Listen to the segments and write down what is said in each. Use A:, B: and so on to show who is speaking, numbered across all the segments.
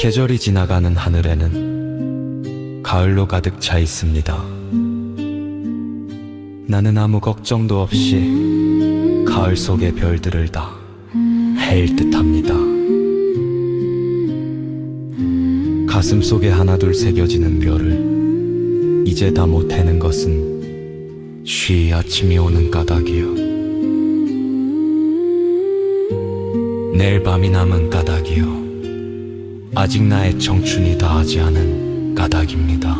A: 계절이 지나가는 하늘에는 가을로 가득 차 있습니다. 나는 아무 걱정도 없이 가을 속의 별들을 다 헤일 듯 합니다. 가슴 속에 하나둘 새겨지는 별을 이제 다 못 해는 것은 쉬 아침이 오는 까닭이요. 내일 밤이 남은 까닭이요. 아직 나의 청춘이 다하지 않은 까닭입니다.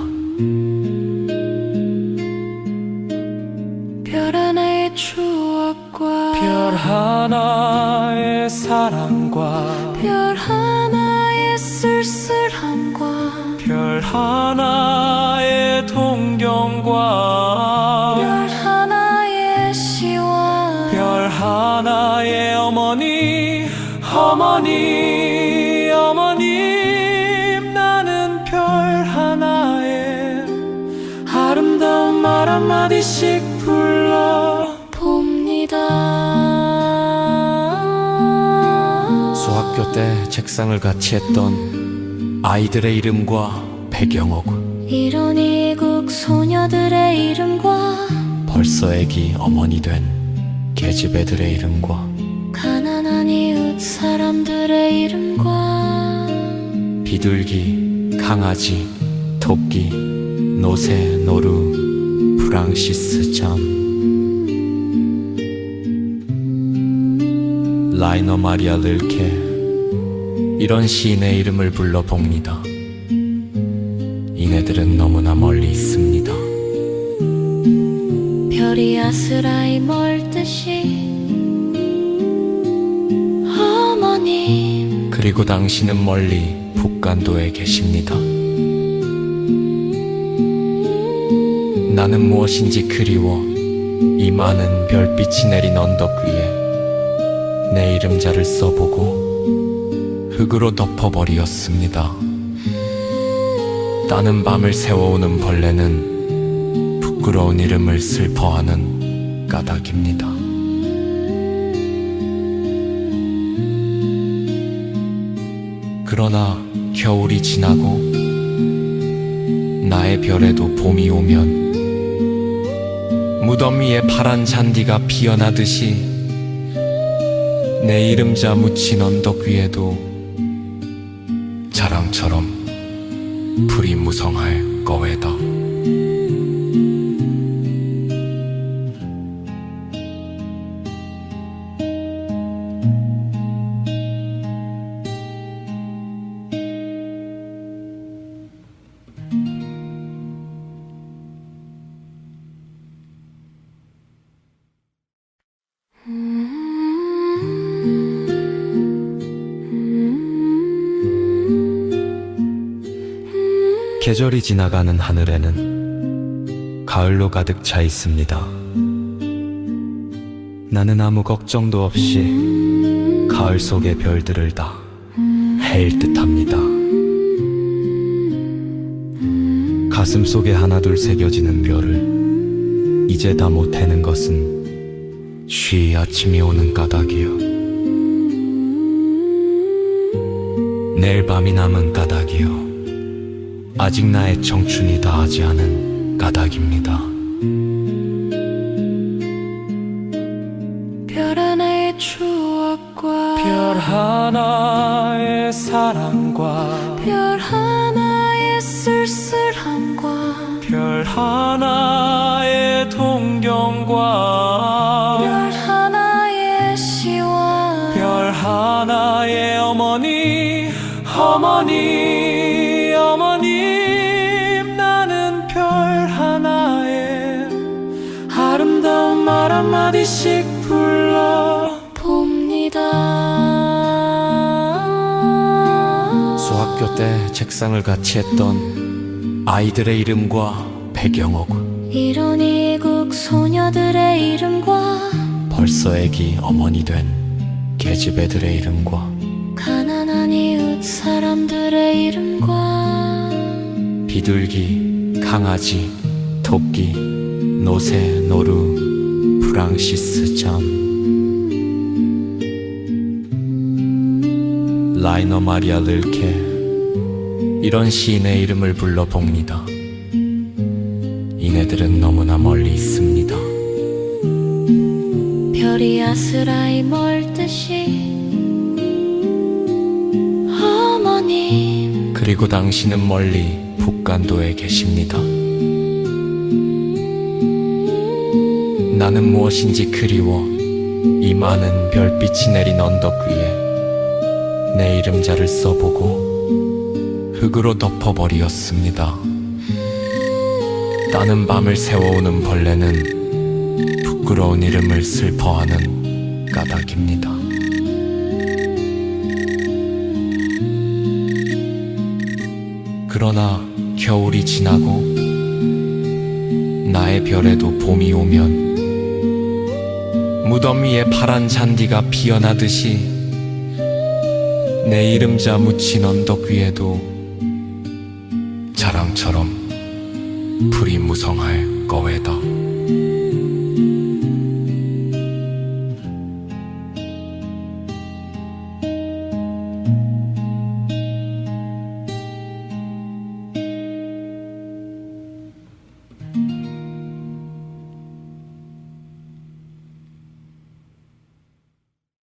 B: 별 하나의 추억과
C: 별 하나의 사랑과
B: 별 하나의 쓸쓸함과
C: 별 하나의 동경과
B: 별 하나의 시와
C: 별 하나의 어머니 어머니 말 한마디씩 불러
B: 봅니다.
C: 수학교 때 책상을 같이 했던 아이들의 이름과 배경옥
B: 이런 이국 소녀들의 이름과
C: 벌써 애기 어머니 된 계집 애들의 이름과
B: 가난한 이웃 사람들의 이름과
C: 비둘기, 강아지, 토끼, 노새, 노루, 프랑시스 잠 라이너 마리아 릴케 이런 시인의 이름을 불러봅니다. 이네들은 너무나 멀리 있습니다.
B: 별이 아스라이 멀듯이 어머님.
C: 그리고 당신은 멀리 북간도에 계십니다. 나는 무엇인지 그리워 이 많은 별빛이 내린 언덕 위에 내 이름자를 써보고 흙으로 덮어버리었습니다. 따는 밤을 새워오는 벌레는 부끄러운 이름을 슬퍼하는 까닭입니다. 그러나 겨울이 지나고 나의 별에도 봄이 오면 무덤 위에 파란 잔디가 피어나듯이 내 이름자 묻힌 언덕 위에도 자랑처럼 불이 무성할 거외다.
A: 계절이 지나가는 하늘에는 가을로 가득 차 있습니다. 나는 아무 걱정도 없이 가을 속의 별들을 다 헤일 듯 합니다. 가슴 속에 하나둘 새겨지는 별을 이제 다 못 해는 것은 쉬 아침이 오는 까닭이요. 내일 밤이 남은 까닭이요. 아직 나의 청춘이 다하지 않은 까닭입니다.
B: 별 하나의 추억과
C: 별 하나의 사랑과
B: 별 하나의 쓸쓸함과
C: 별 하나의 동경과
B: 별 하나의 시와
C: 별 하나의 어머니 어머니 어머님 나는 별 하나에 아름다운 말 한마디씩 불러
B: 봅니다.
C: 수학교 때 책상을 같이 했던 아이들의 이름과 배경옥
B: 이런 이국 소녀들의 이름과
C: 벌써 애기 어머니 된 계집 애들의 이름과
B: 가난한 이웃 사람들의 이름과
C: 비둘기, 강아지, 토끼, 노새, 노루, 프랑시스 잠 라이너 마리아 릴케 이런 시인의 이름을 불러봅니다. 이네들은 너무나 멀리 있습니다.
B: 별이 아스라이 멀듯이 어머님
C: 그리고 당신은 멀리 북간도에 계십니다. 나는 무엇인지 그리워 이 많은 별빛이 내린 언덕 위에 내 이름자를 써보고 흙으로 덮어버리었습니다. 나는 밤을 새워오는 벌레는 부끄러운 이름을 슬퍼하는 까닭입니다. 그러나 겨울이 지나고 나의 별에도 봄이 오면 무덤 위에 파란 잔디가 피어나듯이 내 이름자 묻힌 언덕 위에도 자랑처럼 풀이 무성할 거외다.